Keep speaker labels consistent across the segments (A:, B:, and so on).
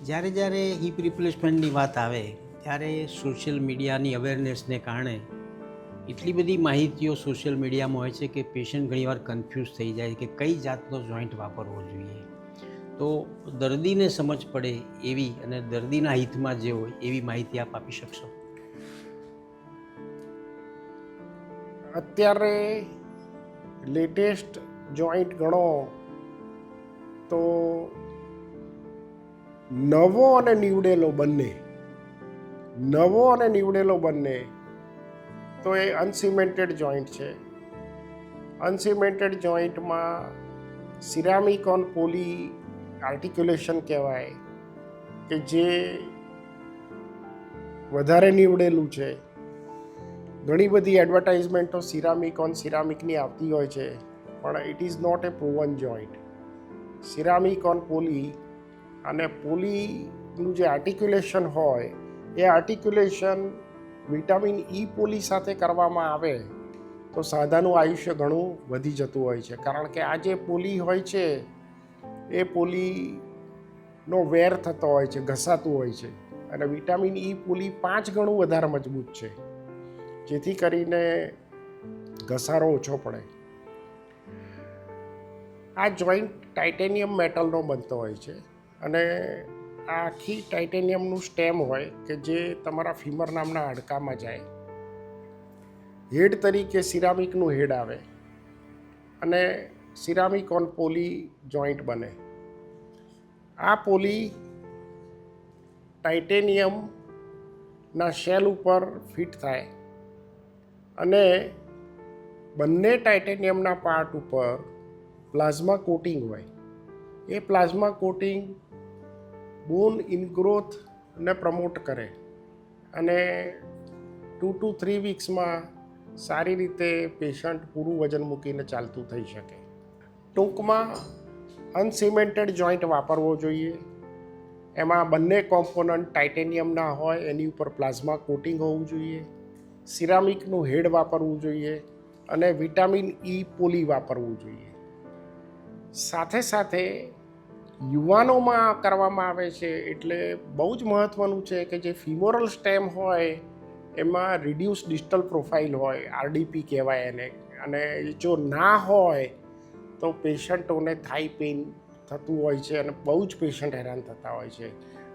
A: જ્યારે જ્યારે હિપ રિપ્લેસમેન્ટની વાત આવે, ત્યારે સોશિયલ મીડિયાની અવેરનેસને કારણે એટલી બધી માહિતીઓ સોશિયલ મીડિયામાં હોય છે કે પેશન્ટ ઘણીવાર કન્ફ્યુઝ થઈ જાય કે કઈ જાતનો જોઈન્ટ વાપરવો જોઈએ. તો દર્દીને સમજ પડે એવી અને દર્દીના હિતમાં જે હોય એવી માહિતી આપ આપી શકશો?
B: અત્યારે લેટેસ્ટ જોઈન્ટ ગણો તો નવો અને નીવડેલો બંને. નવો અને નીવડેલો બંને. તો એ અનસિમેન્ટેડ જોઈન્ટ છે. અનસિમેન્ટેડ જોઈન્ટમાં સિરામિક ઓન પોલી આર્ટિક્યુલેશન કહેવાય કે જે વધારે નીવડેલું છે. ઘણી બધી એડવર્ટાઇઝમેન્ટો સિરામિક ઓન સિરામિકની આવતી હોય છે, પણ it is not a proven joint ceramic on poly અને પોલીનું જે આર્ટિક્યુલેશન હોય, એ આર્ટિક્યુલેશન વિટામિન ઈ પોલી સાથે કરવામાં આવે, તો સાદાનું આયુષ્ય ઘણું વધી જતું હોય છે. કારણ કે આ જે પોલી હોય છે, એ પોલીનો વેર થતો હોય છે, ઘસાતું હોય છે. અને વિટામિન ઈ પોલી પાંચ ગણું વધારે મજબૂત છે, જેથી કરીને ઘસારો ઓછો પડે. આ જોઈન્ટ ટાઇટેનિયમ મેટલનો બનતો હોય છે. અને આખી ટાઇટેનિયમનું સ્ટેમ હોય કે જે તમારા ફીમર નામના હાડકામાં જાય. હેડ તરીકે સિરામિકનું હેડ આવે અને સિરામિક ઓન પોલી જોઈન્ટ બને. આ પોલી ટાઇટેનિયમના શેલ ઉપર ફિટ થાય અને બંને ટાઇટેનિયમના પાર્ટ ઉપર પ્લાઝમા કોટિંગ હોય. એ પ્લાઝમા કોટિંગ, બોન ઇનગ્રોથને પ્રમોટ કરે. અને ટુ ટુ થ્રી વીક્સમાં સારી રીતે પેશન્ટ પૂરું વજન મૂકીને ચાલતું થઈ શકે. ટૂંકમાં અનસિમેન્ટેડ જોઈન્ટ વાપરવો જોઈએ. એમાં બંને કોમ્પોનન્ટ ટાઇટેનિયમના હોય, એની ઉપર પ્લાઝમા કોટિંગ હોવું જોઈએ. સિરામિકનું હેડ વાપરવું જોઈએ અને વિટામિન ઈ પોલી વાપરવું જોઈએ. સાથે સાથે યુવાનોમાં કરવામાં આવે છે એટલે બહુ જ મહત્ત્વનું છે કે જે ફિમોરલ સ્ટેમ હોય, એમાં રિડ્યુસ ડિસ્ટલ પ્રોફાઇલ હોય આરડીપી કહેવાય એને. અને જો ના હોય, તો પેશન્ટોને થાઈ પેઇન થતું હોય છે અને બહુ જ પેશન્ટ હેરાન થતા હોય છે.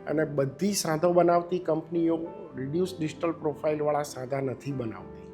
B: અને બધી સાંધો બનાવતી કંપનીઓ રિડ્યુસ ડિસ્ટલ પ્રોફાઇલવાળા સાંધા નથી બનાવતી.